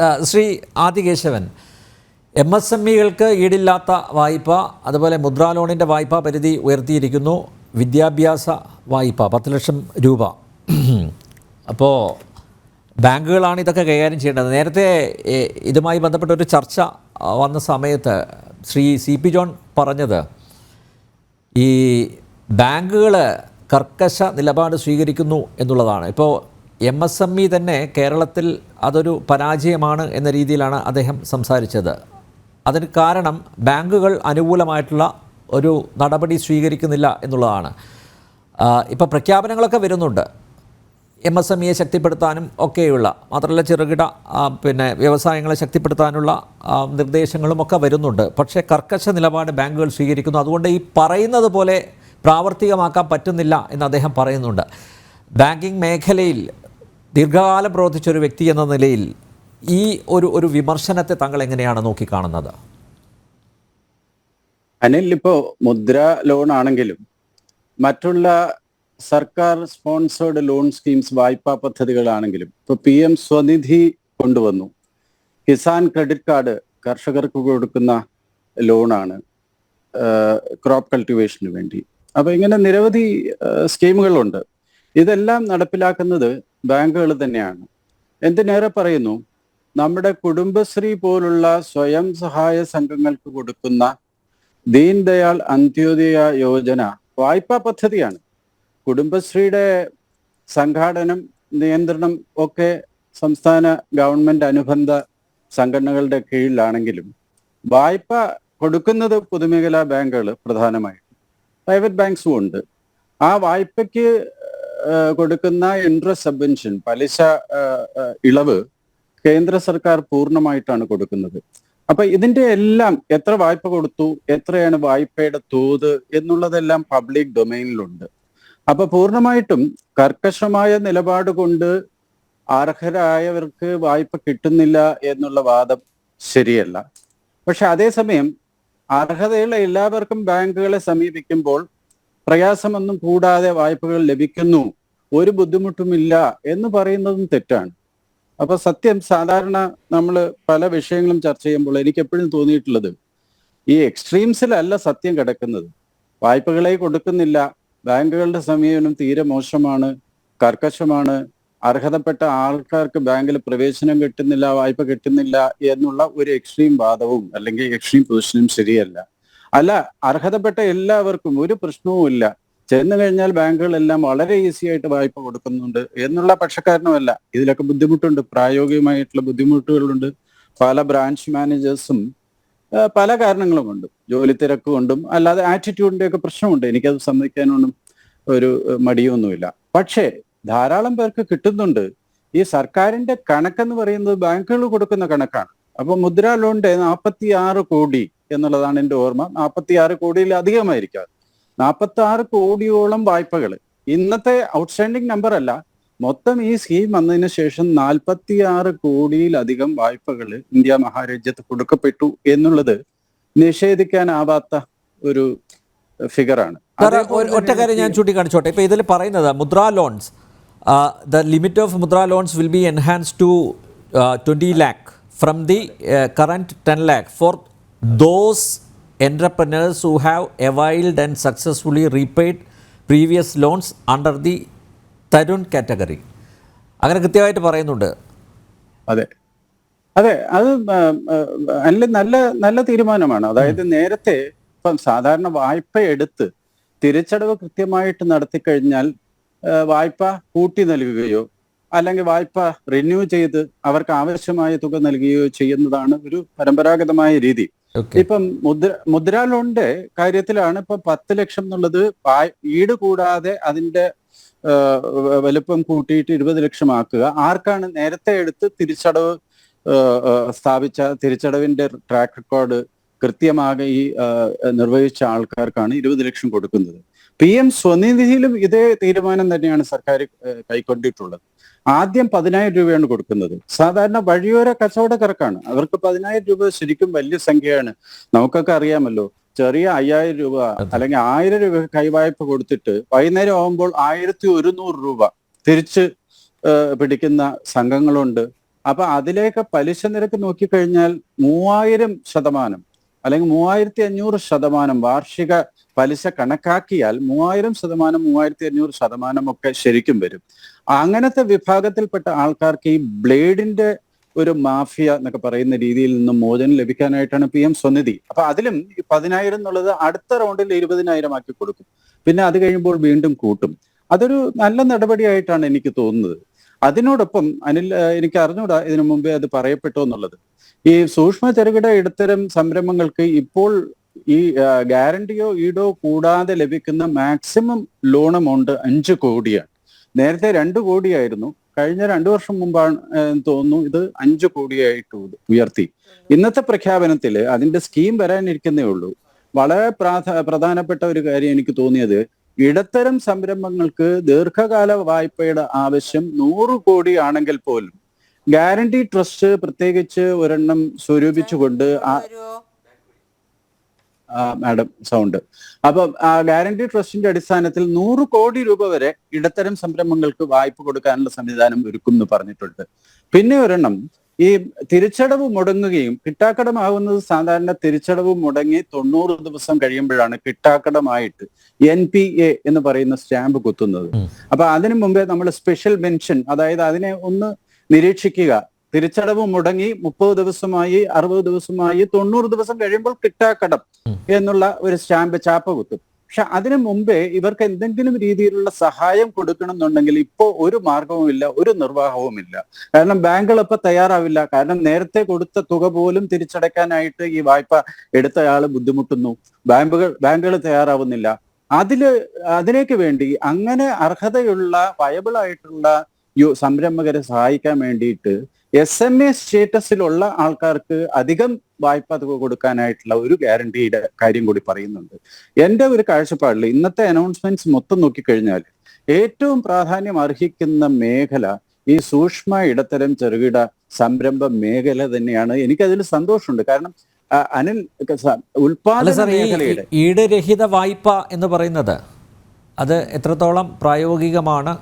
Shri Adikesavan. M S M ഇകൾക്ക് ഈടില്ലാത്ത വായ്പ അതുപോലെ മുദ്രാ ലോണിന്റെ വായ്പാ പരിധി ഉയർത്തിയിരിക്കുന്നു. വിദ്യാഭ്യാസ വായ്പ പത്ത് ലക്ഷം രൂപ. അപ്പോൾ ബാങ്കുകളാണ് ഇതൊക്കെ കൈകാര്യം ചെയ്യേണ്ടത്. നേരത്തെ ഇതുമായി ബന്ധപ്പെട്ട ഒരു ചർച്ച വന്ന സമയത്ത് ശ്രീ സി പി ജോൺ പറഞ്ഞത് ഈ ബാങ്കുകൾ കർക്കശ നിലപാട് സ്വീകരിക്കുന്നു എന്നുള്ളതാണ്. ഇപ്പോൾ എം എസ് എം ഇ തന്നെ കേരളത്തിൽ അതൊരു പരാജയമാണ് എന്ന രീതിയിലാണ് അദ്ദേഹം സംസാരിച്ചത്. അതിന് കാരണം ബാങ്കുകൾ അനുകൂലമായിട്ടുള്ള ഒരു നടപടി സ്വീകരിക്കുന്നില്ല എന്നുള്ളതാണ്. ഇപ്പോൾ പ്രഖ്യാപനങ്ങളൊക്കെ വരുന്നുണ്ട്. എം എസ് എം ഇയെ ശക്തിപ്പെടുത്താനും ഒക്കെയുള്ള മാത്രമല്ല ചെറുകിട പിന്നെ വ്യവസായങ്ങളെ ശക്തിപ്പെടുത്താനുള്ള നിർദ്ദേശങ്ങളും ഒക്കെ വരുന്നുണ്ട്. പക്ഷേ കർക്കശ നിലപാട് ബാങ്കുകൾ സ്വീകരിക്കുന്നു. അതുകൊണ്ട് ഈ പറയുന്നത് പോലെ പ്രാവർത്തികമാക്കാൻ പറ്റുന്നില്ല എന്ന് അദ്ദേഹം പറയുന്നുണ്ട്. ബാങ്കിങ് മേഖലയിൽ ദീർഘകാലം പ്രവർത്തിച്ച ഒരു വ്യക്തി എന്ന നിലയിൽ ഈ ഒരു ഒരു വിമർശനത്തെ താങ്കൾ എങ്ങനെയാണ് നോക്കിക്കാണുന്നത്? അനിൽ ഇപ്പോ മുദ്ര ലോൺ ആണെങ്കിലും മറ്റുള്ള സർക്കാർ സ്പോൺസേർഡ് ലോൺ സ്കീംസ് വായ്പാ പദ്ധതികളാണെങ്കിലും ഇപ്പൊ പി എം സ്വനിധി കൊണ്ടുവന്നു. കിസാൻ ക്രെഡിറ്റ് കാർഡ് കർഷകർക്ക് കൊടുക്കുന്ന ലോണാണ് ക്രോപ്പ് കൾട്ടിവേഷന് വേണ്ടി. അപ്പൊ ഇങ്ങനെ നിരവധി സ്കീമുകളുണ്ട്. ഇതെല്ലാം നടപ്പിലാക്കുന്നത് ബാങ്കുകൾ തന്നെയാണ്. എന്തിനേറെ പറയുന്നു? നമ്മുടെ കുടുംബശ്രീ പോലുള്ള സ്വയം സഹായ സംഘങ്ങൾക്ക് കൊടുക്കുന്ന ദീൻ ദയാൽ അന്ത്യോദയ യോജന വായ്പാ പദ്ധതിയാണ്. കുടുംബശ്രീയുടെ സംഘാടനം നിയന്ത്രണം ഒക്കെ സംസ്ഥാന ഗവൺമെന്റ് അനുബന്ധ സംഘടനകളുടെ കീഴിലാണെങ്കിലും വായ്പ കൊടുക്കുന്നത് പൊതുമേഖലാ ബാങ്കുകൾ പ്രധാനമായിട്ടും. പ്രൈവറ്റ് ബാങ്ക്സും ഉണ്ട്. ആ വായ്പയ്ക്ക് കൊടുക്കുന്ന ഇൻട്രസ്റ്റ് സബ്വെൻഷൻ പലിശ ഇളവ് കേന്ദ്ര സർക്കാർ പൂർണമായിട്ടാണ് കൊടുക്കുന്നത്. അപ്പൊ ഇതിന്റെ എല്ലാം എത്ര വായ്പ കൊടുത്തു എത്രയാണ് വായ്പയുടെ തോത് എന്നുള്ളതെല്ലാം പബ്ലിക് ഡൊമൈനിലുണ്ട് അപ്പൊ പൂർണമായിട്ടും കർക്കശമായ നിലപാട് കൊണ്ട് അർഹരായവർക്ക് വായ്പ കിട്ടുന്നില്ല എന്നുള്ള വാദം ശരിയല്ല. പക്ഷെ അതേസമയം അർഹതയുള്ള എല്ലാവർക്കും ബാങ്കുകളെ സമീപിക്കുമ്പോൾ പ്രയാസമൊന്നും കൂടാതെ വായ്പകൾ ലഭിക്കുന്നു. ഒരു ബുദ്ധിമുട്ടുമില്ല എന്ന് പറയുന്നതും തെറ്റാണ്. അപ്പൊ സത്യം സാധാരണ നമ്മൾ പല വിഷയങ്ങളും ചർച്ച ചെയ്യുമ്പോൾ എനിക്ക് എപ്പോഴും തോന്നിയിട്ടുള്ളത് ഈ എക്സ്ട്രീംസിലല്ല സത്യം കിടക്കുന്നത്. വായ്പകളെ കൊടുക്കുന്നില്ല. ബാങ്കുകളുടെ സമീപനം തീരെ മോശമാണ്. കർക്കശമാണ്. അർഹതപ്പെട്ട ആൾക്കാർക്ക് ബാങ്കിൽ പ്രവേശനം കിട്ടുന്നില്ല വായ്പ കിട്ടുന്നില്ല എന്നുള്ള ഒരു എക്സ്ട്രീം വാദവും അല്ലെങ്കിൽ എക്സ്ട്രീം പൊസിഷനും ശരിയല്ല. അല്ല അർഹതപ്പെട്ട എല്ലാവർക്കും ഒരു പ്രശ്നവുമില്ല ചെന്ന് കഴിഞ്ഞാൽ ബാങ്കുകളെല്ലാം വളരെ ഈസി ആയിട്ട് വായ്പ കൊടുക്കുന്നുണ്ട് എന്നുള്ള പക്ഷക്കാരനുമല്ല. ഇതിലൊക്കെ ബുദ്ധിമുട്ടുണ്ട് പ്രായോഗികമായിട്ടുള്ള ബുദ്ധിമുട്ടുകളുണ്ട്. പല ബ്രാഞ്ച് മാനേജേഴ്സും പല കാരണങ്ങളും കൊണ്ട് ജോലി തിരക്ക് കൊണ്ടും അല്ലാതെ ആറ്റിറ്റ്യൂഡിന്റെ ഒക്കെ പ്രശ്നമുണ്ട്. എനിക്കത് സമ്മതിക്കാനൊന്നും ഒരു മടിയൊന്നുമില്ല. പക്ഷേ ധാരാളം പേർക്ക് കിട്ടുന്നുണ്ട്. ഈ സർക്കാരിന്റെ കണക്കെന്ന് പറയുന്നത് ബാങ്കുകൾ കൊടുക്കുന്ന കണക്കാണ്. അപ്പൊ മുദ്രാ ലോണിന്റെ നാൽപ്പത്തി ആറ് കോടി എന്നുള്ളതാണ് എന്റെ ഓർമ്മ. നാൽപ്പത്തി ആറ് കോടിയിൽ അധികമായിരിക്കാം നാൽപ്പത്തി ആറ് കോടിയോളം വായ്പകൾ ഇന്നത്തെ ഔട്ട്സ്റ്റാൻഡിംഗ് നമ്പർ അല്ല. മൊത്തം ഈ സ്കീം വന്നതിന് ശേഷം നാൽപ്പത്തി ആറ് കോടിയിലധികം വായ്പകൾ ഇന്ത്യ മഹാരാജ്യത്ത് കൊടുക്കപ്പെട്ടു എന്നുള്ളത് നിഷേധിക്കാനാവാത്ത ഒരു ഫിഗറാണ് ഒറ്റ കാര്യം ഞാൻ ചൂണ്ടിക്കാണിച്ചോട്ടെ. ഇപ്പൊ ഇതിൽ പറയുന്നത് Mudra loans the limit of Mudra loans will be enhance to twenty lakh from the current ten lakh for those entrepreneurs who have availed and successfully repaid previous loans under the Tarun category അങ്ങനെ കൃത്യമായിട്ട് പറയുന്നുണ്ട്. അതെ. അതെ അത് നല്ല നല്ല തീരുമാനമാണ്. അതായത് നേരത്തെ ഇപ്പം സാധാരണ വായ്പ എടുത്ത് തിരിച്ചടവ് കൃത്യമായിട്ട് നടത്തി കഴിഞ്ഞാൽ വായ്പ കൂട്ടി നൽകുകയോ അല്ലെങ്കിൽ വായ്പ റിന്യൂ ചെയ്ത് അവർക്ക് ആവശ്യമായ തുക നൽകുകയോ ചെയ്യുന്നതാണ് ഒരു പരമ്പരാഗതമായ രീതി. ഇപ്പം മുദ്ര മുദ്രാ ലോണിന്റെ കാര്യത്തിലാണ് ഇപ്പൊ പത്ത് ലക്ഷം എന്നുള്ളത് ഈട് കൂടാതെ അതിന്റെ വലുപ്പം കൂട്ടിയിട്ട് ഇരുപത് ലക്ഷം ആക്കുക ആർക്കാണ് നേരത്തെ എടുത്ത് തിരിച്ചടവ് സ്ഥാപിച്ച തിരിച്ചടവിന്റെ ട്രാക്ക് റെക്കോർഡ് കൃത്യമാകെ ഈ നിർവഹിച്ച ആൾക്കാർക്കാണ് ഇരുപത് ലക്ഷം കൊടുക്കുന്നത്. പി എം സ്വനിധിയിലും ഇതേ തീരുമാനം തന്നെയാണ് സർക്കാർ കൈക്കൊണ്ടിട്ടുള്ളത്. ആദ്യം പതിനായിരം രൂപയാണ് കൊടുക്കുന്നത്. സാധാരണ വഴിയോര കച്ചവടക്കാർക്കാണ് അവർക്ക് പതിനായിരം രൂപ ശരിക്കും വലിയ സംഖ്യയാണ്. നമുക്കൊക്കെ അറിയാമല്ലോ. ചെറിയ അയ്യായിരം രൂപ അല്ലെങ്കിൽ ആയിരം രൂപ കൈവായ്പ കൊടുത്തിട്ട് വൈകുന്നേരം ആകുമ്പോൾ ആയിരത്തി ഒരുന്നൂറ് രൂപ തിരിച്ച് പിടിക്കുന്ന സംഘങ്ങളുണ്ട്. അപ്പൊ അതിലേക്ക് പലിശ നിരക്ക് നോക്കിക്കഴിഞ്ഞാൽ മൂവായിരം ശതമാനം അല്ലെങ്കിൽ മൂവായിരത്തി അഞ്ഞൂറ് ശതമാനം വാർഷിക പലിശ കണക്കാക്കിയാൽ മൂവായിരം ശതമാനം മൂവായിരത്തി അഞ്ഞൂറ് ശതമാനം ഒക്കെ ശരിക്കും വരും. അങ്ങനത്തെ വിഭാഗത്തിൽപ്പെട്ട ആൾക്കാർക്ക് ഈ ബ്ലേഡിന്റെ ഒരു മാഫിയ എന്നൊക്കെ പറയുന്ന രീതിയിൽ നിന്നും മോചനം ലഭിക്കാനായിട്ടാണ് പി എം സ്വനിധി. അപ്പൊ അതിലും പതിനായിരം എന്നുള്ളത് അടുത്ത റൗണ്ടിൽ ഇരുപതിനായിരം ആക്കി കൊടുക്കും. പിന്നെ അത് കഴിയുമ്പോൾ വീണ്ടും കൂട്ടും. അതൊരു നല്ല നടപടിയായിട്ടാണ് എനിക്ക് തോന്നുന്നത്. അതിനോടൊപ്പം അനിൽ എനിക്ക് അറിഞ്ഞൂടാ ഇതിനു മുമ്പേ അത് പറയപ്പെട്ടോ എന്നുള്ളത്. ഈ സൂക്ഷ്മ ചെറുകിട ഇടത്തരം സംരംഭങ്ങൾക്ക് ഇപ്പോൾ ഈ ഗ്യാരണ്ടിയോ ഈടോ കൂടാതെ ലഭിക്കുന്ന മാക്സിമം ലോൺ എമൗണ്ട് അഞ്ച് കോടിയാണ്. നേരത്തെ രണ്ട് കോടിയായിരുന്നു. കഴിഞ്ഞ രണ്ടു വർഷം മുമ്പാണ് തോന്നുന്നു ഇത് അഞ്ചു കോടിയായിട്ട് ഉയർത്തി. ഇന്നത്തെ പ്രഖ്യാപനത്തിൽ അതിന്റെ സ്കീം വരാനിരിക്കുന്നേ ഉള്ളൂ. വളരെ പ്രാധ പ്രധാനപ്പെട്ട ഒരു കാര്യം എനിക്ക് തോന്നിയത് ഇടത്തരം സംരംഭങ്ങൾക്ക് ദീർഘകാല വായ്പയുടെ ആവശ്യം നൂറ് കോടി ആണെങ്കിൽ പോലും ഗ്യാരണ്ടി ട്രസ്റ്റ് പ്രത്യേകിച്ച് ഒരെണ്ണം സ്വരൂപിച്ചുകൊണ്ട് മാഡം സൗണ്ട്. അപ്പൊ ആ ഗ്യാരണ്ടി ട്രസ്റ്റിന്റെ അടിസ്ഥാനത്തിൽ നൂറ് കോടി രൂപ വരെ ഇടത്തരം സംരംഭങ്ങൾക്ക് വായ്പ കൊടുക്കാനുള്ള സംവിധാനം ഒരുക്കും എന്ന് പറഞ്ഞിട്ടുണ്ട്. പിന്നെ ഒരെണ്ണം ഈ തിരിച്ചടവ് മുടങ്ങുകയും കിട്ടാക്കടമാകുന്നത് സാധാരണ തിരിച്ചടവ് മുടങ്ങി തൊണ്ണൂറ് ദിവസം കഴിയുമ്പോഴാണ് കിട്ടാക്കടമായിട്ട് എൻ പി എ എന്ന് പറയുന്ന സ്റ്റാമ്പ് കുത്തുന്നത്. അപ്പൊ അതിനു മുമ്പേ നമ്മൾ സ്പെഷ്യൽ മെൻഷൻ അതായത് അതിനെ ഒന്ന് നിരീക്ഷിക്കുക തിരിച്ചടവ് മുടങ്ങി മുപ്പത് ദിവസമായി അറുപത് ദിവസമായി തൊണ്ണൂറ് ദിവസം കഴിയുമ്പോൾ കിട്ടാക്കടം. എന്നുള്ള ഒരു സ്റ്റാമ്പ് ചാപ്പ കുത്തും. പക്ഷെ അതിനു മുമ്പേ ഇവർക്ക് എന്തെങ്കിലും രീതിയിലുള്ള സഹായം കൊടുക്കണം എന്നുണ്ടെങ്കിൽ ഇപ്പോ ഒരു മാർഗവുമില്ല ഒരു നിർവാഹവുമില്ല. കാരണം ബാങ്കുകൾ ഇപ്പൊ തയ്യാറാവില്ല. കാരണം നേരത്തെ കൊടുത്ത തുക പോലും തിരിച്ചടയ്ക്കാനായിട്ട് ഈ വായ്പ എടുത്തയാൾ ബുദ്ധിമുട്ടുന്നു. ബാങ്കുകൾ ബാങ്കുകൾ തയ്യാറാവുന്നില്ല. അതിൽ അതിലേക്ക് വേണ്ടി അങ്ങനെ അർഹതയുള്ള വയബിൾ ആയിട്ടുള്ള സംരംഭകരെ സഹായിക്കാൻ വേണ്ടിയിട്ട് എസ് എം എ സ്റ്റേറ്റസിലുള്ള ആൾക്കാർക്ക് അധികം വായ്പ തുക കൊടുക്കാനായിട്ടുള്ള ഒരു ഗ്യാരണ്ടിയുടെ കാര്യം കൂടി പറയുന്നുണ്ട്. എന്റെ ഒരു കാഴ്ചപ്പാടിൽ ഇന്നത്തെ അനൗൺസ്മെന്റ്സ് മൊത്തം നോക്കിക്കഴിഞ്ഞാൽ ഏറ്റവും പ്രാധാന്യം അർഹിക്കുന്ന മേഖല ഈ സൂക്ഷ്മ ഇടത്തരം ചെറുകിട സംരംഭ മേഖല തന്നെയാണ്. എനിക്കതിൽ സന്തോഷമുണ്ട്. കാരണം അനിൽ ഉൽപാദന മേഖലയുടെ ഈടുരഹിത വായ്പ എന്ന് പറയുന്നത് അത് എത്രത്തോളം പ്രായോഗികമാണ്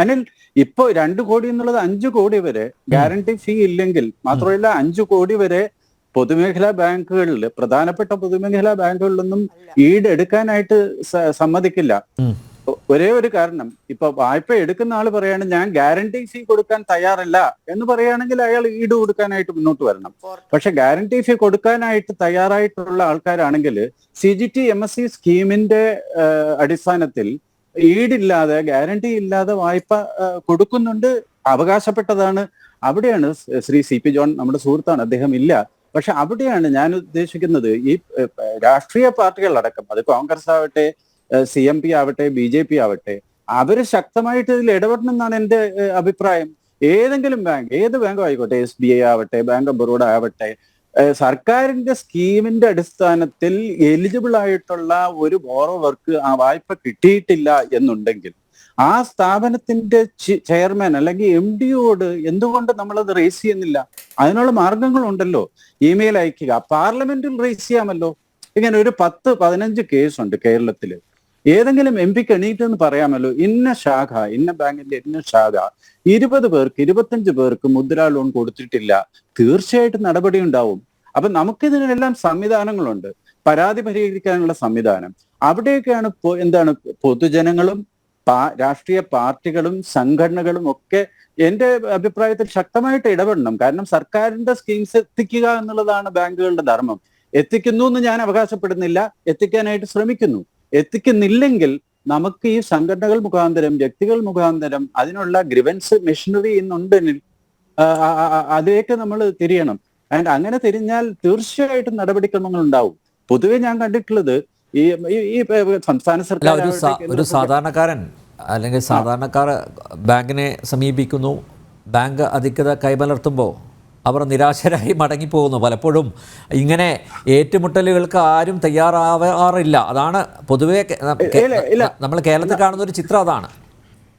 അനിൽ ഇപ്പൊ രണ്ട് കോടി എന്നുള്ളത് അഞ്ചു കോടി വരെ ഗ്യാരണ്ടി ഫീ ഇല്ലെങ്കിൽ മാത്രമല്ല അഞ്ചു കോടി വരെ പൊതുമേഖലാ ബാങ്കുകളിൽ പ്രധാനപ്പെട്ട പൊതുമേഖലാ ബാങ്കുകളിലൊന്നും ഈട് എടുക്കാനായിട്ട് സമ്മതിക്കില്ല. ഒരേ ഒരു കാരണം ഇപ്പൊ വായ്പ എടുക്കുന്ന ആൾ പറയാണ് ഞാൻ ഗ്യാരണ്ടി ഫീ കൊടുക്കാൻ തയ്യാറല്ല എന്ന് പറയുകയാണെങ്കിൽ അയാൾ ഈട് കൊടുക്കാനായിട്ട് മുന്നോട്ട് വരണം. പക്ഷെ ഗ്യാരണ്ടി ഫീ കൊടുക്കാനായിട്ട് തയ്യാറായിട്ടുള്ള ആൾക്കാരാണെങ്കിൽ C G T M S C സ്കീമിന്റെ അടിസ്ഥാനത്തിൽ ഈടില്ലാതെ ഗ്യാരണ്ടി ഇല്ലാതെ വായ്പ കൊടുക്കുന്നുണ്ട്. അവകാശപ്പെട്ടതാണ്. അവിടെയാണ് ശ്രീ സി പി ജോൺ നമ്മുടെ സുഹൃത്താണ്. അദ്ദേഹം ഇല്ല. പക്ഷെ അവിടെയാണ് ഞാൻ ഉദ്ദേശിക്കുന്നത് ഈ രാഷ്ട്രീയ പാർട്ടികളടക്കം അത് കോൺഗ്രസ് ആവട്ടെ സി എം പി ആവട്ടെ ബി ജെ പി ആവട്ടെ അവർ ശക്തമായിട്ട് ഇതിൽ ഇടപെടണം എന്നാണ് എന്റെ അഭിപ്രായം. ഏതെങ്കിലും ബാങ്ക് ഏത് ബാങ്കും ആയിക്കോട്ടെ എസ് ബി ഐ ആവട്ടെ ബാങ്ക് ഓഫ് ബറോഡ ആവട്ടെ സർക്കാരിന്റെ സ്കീമിന്റെ അടിസ്ഥാനത്തിൽ എലിജിബിൾ ആയിട്ടുള്ള ഒരു ബോറോവർക്ക് ആ വായ്പ കിട്ടിയിട്ടില്ല എന്നുണ്ടെങ്കിൽ ആ സ്ഥാപനത്തിന്റെ ചെയർമാൻ അല്ലെങ്കിൽ എം ഡിയോട് എന്തുകൊണ്ട് അത് റേസ് ചെയ്യുന്നില്ല? അതിനുള്ള മാർഗങ്ങളുണ്ടല്ലോ. ഇമെയിൽ അയക്കുക. പാർലമെന്റിൽ റേസ് ചെയ്യാമല്ലോ. ഇങ്ങനെ ഒരു പത്ത് പതിനഞ്ച് കേസുണ്ട് കേരളത്തിൽ. ഏതെങ്കിലും എം പിക്ക് എണീറ്റെന്ന് പറയാമല്ലോ. ഇന്ന ശാഖ ഇന്ന ബാങ്കിന്റെ ഇന്ന ശാഖ ഇരുപത് പേർക്ക് ഇരുപത്തഞ്ച് പേർക്ക് മുദ്രാ ലോൺ കൊടുത്തിട്ടില്ല. തീർച്ചയായിട്ടും നടപടി ഉണ്ടാവും. അപ്പൊ നമുക്കിതിനെല്ലാം സംവിധാനങ്ങളുണ്ട്. പരാതി പരിഹരിക്കാനുള്ള സംവിധാനം. അവിടെയൊക്കെയാണ് എന്താണ് പൊതുജനങ്ങളും രാഷ്ട്രീയ പാർട്ടികളും സംഘടനകളും ഒക്കെ എന്റെ അഭിപ്രായത്തിൽ ശക്തമായിട്ട് ഇടപെടണം. കാരണം സർക്കാരിന്റെ സ്കീംസ് എത്തിക്കുക എന്നുള്ളതാണ് ബാങ്കുകളുടെ ധർമ്മം. എത്തിക്കുന്നു എന്ന് ഞാൻ അവകാശപ്പെടുന്നില്ല. എത്തിക്കാനായിട്ട് ശ്രമിക്കുന്നു. എത്തിക്കുന്നില്ലെങ്കിൽ നമുക്ക് ഈ സംഘടനകൾ മുഖാന്തരം വ്യക്തികൾ മുഖാന്തരം അതിനുള്ള ഗ്രിവൻസ് മെഷീനറി ഇന്നുണ്ട് നിൽ. ആ, ആ, ആ, അതിലേക്ക് നമ്മൾ തിരിയണം ആൻഡ് അങ്ങനെ തിരിഞ്ഞാൽ തീർച്ചയായിട്ടും നടപടിക്രമങ്ങൾ ഉണ്ടാവും പൊതുവെ ഞാൻ കണ്ടിട്ടുള്ളത് ഈ ഈ- സംസ്ഥാന സർക്കാർ ഒരു സാധാരണക്കാരൻ അല്ലെങ്കിൽ സാധാരണക്കാർ ബാങ്കിനെ സമീപിക്കുന്നു ബാങ്ക് അധികൃത കൈമലർത്തുമ്പോൾ അവർ നിരാശരായി മടങ്ങിപ്പോകുന്നു. പലപ്പോഴും ഇങ്ങനെ ഏറ്റുമുട്ടലുകൾക്ക് ആരും തയ്യാറാവാറില്ല. അതാണ് പൊതുവേ. നമ്മൾ കേരളത്തിൽ കാണുന്ന ഒരു ചിത്രം അതാണ്.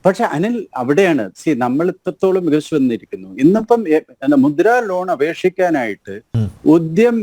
പക്ഷെ അനിൽ അവിടെയാണ്. സി നമ്മൾ ഇത്രത്തോളം മികച്ചു വന്നിരിക്കുന്നു. ഇന്നിപ്പം മുദ്ര ലോൺ അപേക്ഷിക്കാനായിട്ട്. ഉദ്യം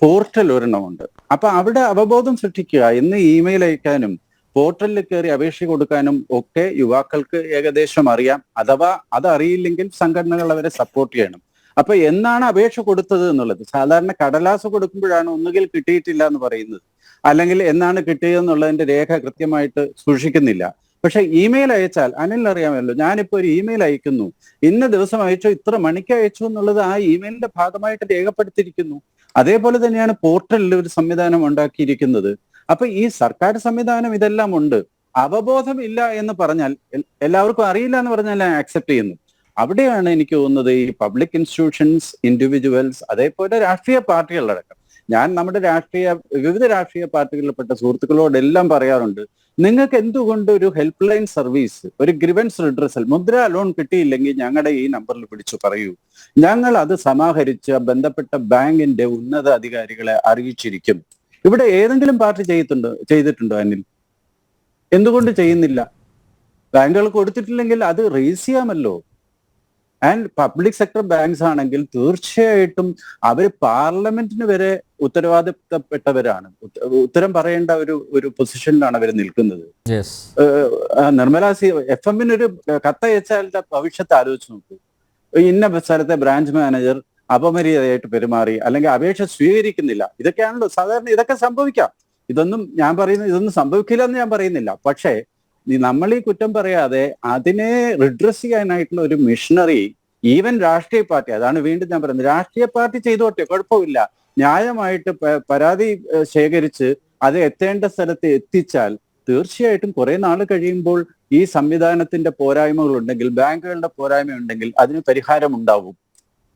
പോർട്ടൽ ഒരെണ്ണമുണ്ട്. അപ്പൊ അവിടെ അവബോധം സൃഷ്ടിക്കുക ഇന്ന് ഇമെയിൽ അയക്കാനും പോർട്ടലിൽ കയറി അപേക്ഷ കൊടുക്കാനും ഒക്കെ യുവാക്കൾക്ക് ഏകദേശം അറിയാം. അഥവാ അതറിയില്ലെങ്കിൽ സംഘടനകൾ അവരെ സപ്പോർട്ട് ചെയ്യണം. അപ്പൊ എന്നാണ് അപേക്ഷ കൊടുത്തത് എന്നുള്ളത്? സാധാരണ കടലാസ് കൊടുക്കുമ്പോഴാണ് ഒന്നുകിൽ കിട്ടിയിട്ടില്ല എന്ന് പറയുന്നത്. അല്ലെങ്കിൽ എന്നാണ് കിട്ടിയതെന്നുള്ളതിന്റെ രേഖ കൃത്യമായിട്ട് സൂക്ഷിക്കുന്നില്ല. പക്ഷെ ഇമെയിൽ അയച്ചാൽ അനിൽ അറിയാമല്ലോ ഞാനിപ്പോ ഒരു ഇമെയിൽ അയക്കുന്നു. ഇന്ന ദിവസം അയച്ചോ ഇത്ര മണിക്ക് അയച്ചു എന്നുള്ളത് ആ ഇമെയിലിന്റെ ഭാഗമായിട്ട് രേഖപ്പെടുത്തിയിരിക്കുന്നു. അതേപോലെ തന്നെയാണ് പോർട്ടലിൽ ഒരു സംവിധാനം ഉണ്ടാക്കിയിരിക്കുന്നത്. അപ്പൊ ഈ സർക്കാർ സംവിധാനം ഇതെല്ലാം ഉണ്ട്. അവബോധം ഇല്ല എന്ന് പറഞ്ഞാൽ എല്ലാവർക്കും അറിയില്ല എന്ന് പറഞ്ഞാൽ ഞാൻ ആക്സെപ്റ്റ് ചെയ്യുന്നു. അവിടെയാണ് എനിക്ക് തോന്നുന്നത് ഈ പബ്ലിക് ഇൻസ്റ്റിറ്റ്യൂഷൻസ് ഇൻഡിവിജ്വൽസ് അതേപോലെ രാഷ്ട്രീയ പാർട്ടികളടക്കം. ഞാൻ നമ്മുടെ രാഷ്ട്രീയ വിവിധ രാഷ്ട്രീയ പാർട്ടികളിൽപ്പെട്ട സുഹൃത്തുക്കളോടെല്ലാം പറയാറുണ്ട് നിങ്ങൾക്ക് എന്തുകൊണ്ട് ഒരു ഹെൽപ്പ് ലൈൻ സർവീസ് ഒരു ഗ്രിവൻസ് റിഡ്രസൽ മുദ്ര ലോൺ കിട്ടിയില്ലെങ്കിൽ ഞങ്ങളുടെ ഈ നമ്പറിൽ പിടിച്ചു പറയൂ. ഞങ്ങൾ അത് സമാഹരിച്ച് ബന്ധപ്പെട്ട ബാങ്കിന്റെ ഉന്നത അധികാരികളെ അറിയിച്ചിരിക്കും. ഇവിടെ ഏതെങ്കിലും പാർട്ടി ചെയ്തിട്ടുണ്ടോ ചെയ്തിട്ടുണ്ടോ അനിൽ? എന്തുകൊണ്ട് ചെയ്യുന്നില്ല? ബാങ്കുകൾ കൊടുത്തിട്ടില്ലെങ്കിൽ അത് റേസ് ചെയ്യാമല്ലോ. ആൻഡ് പബ്ലിക് സെക്ടർ ബാങ്ക്സ് ആണെങ്കിൽ തീർച്ചയായിട്ടും അവർ പാർലമെന്റിന് വരെ ഉത്തരവാദിത്തപ്പെട്ടവരാണ്. ഉത്ത- ഉത്തരം പറയേണ്ട ഒരു ഒരു പൊസിഷനിലാണ് അവർ നിൽക്കുന്നത്. നിർമ്മല സി എഫ് എമ്മിനൊരു കത്തയച്ചാലിന്റെ ഭവിഷ്യത്ത് ആലോചിച്ച് നോക്കൂ. ഇന്ന സ്ഥലത്തെ ബ്രാഞ്ച് മാനേജർ അപമര്യാദയായിട്ട് പെരുമാറി അല്ലെങ്കിൽ അപേക്ഷ സ്വീകരിക്കുന്നില്ല. ഇതൊക്കെയാണല്ലോ സാധാരണ ഇതൊക്കെ സംഭവിക്കാം. ഇതൊന്നും ഞാൻ പറയുന്നത് ഇതൊന്നും സംഭവിക്കില്ല എന്ന് ഞാൻ പറയുന്നില്ല. പക്ഷേ നമ്മൾ ഈ കുറ്റം പറയാതെ അതിനെ റിഡ്രസ് ചെയ്യാനായിട്ടുള്ള ഒരു മിഷനറി ഈവൻ രാഷ്ട്രീയ പാർട്ടി അതാണ് വീണ്ടും ഞാൻ പറയുന്നത്. രാഷ്ട്രീയ പാർട്ടി ചെയ്തോട്ടെ കുഴപ്പമില്ല. ന്യായമായിട്ട് പരാതി ശേഖരിച്ച് അത് എത്തേണ്ട സ്ഥലത്ത് എത്തിച്ചാൽ തീർച്ചയായിട്ടും കുറെ നാൾ കഴിയുമ്പോൾ ഈ സംവിധാനത്തിന്റെ പോരായ്മകൾ ഉണ്ടെങ്കിൽ ബാങ്കുകളുടെ പോരായ്മ ഉണ്ടെങ്കിൽ അതിന് പരിഹാരം ഉണ്ടാവും.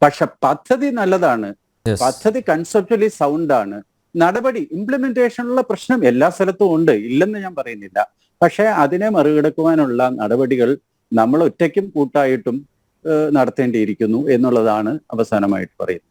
പക്ഷെ പദ്ധതി നല്ലതാണ്. പദ്ധതി കൺസെപ്റ്റലി സൗണ്ട് ആണ്. നടപടി ഇംപ്ലിമെന്റേഷനുള്ള പ്രശ്നം എല്ലാ സ്ഥലത്തും ഉണ്ട്. ഇല്ലെന്ന് ഞാൻ പറയുന്നില്ല. പക്ഷെ അതിനെ മറികടക്കുവാനുള്ള നടപടികൾ നമ്മൾ ഒറ്റയ്ക്കും കൂട്ടായിട്ടും നടത്തേണ്ടിയിരിക്കുന്നു എന്നുള്ളതാണ് അവസാനമായിട്ട് പറയുന്നത്.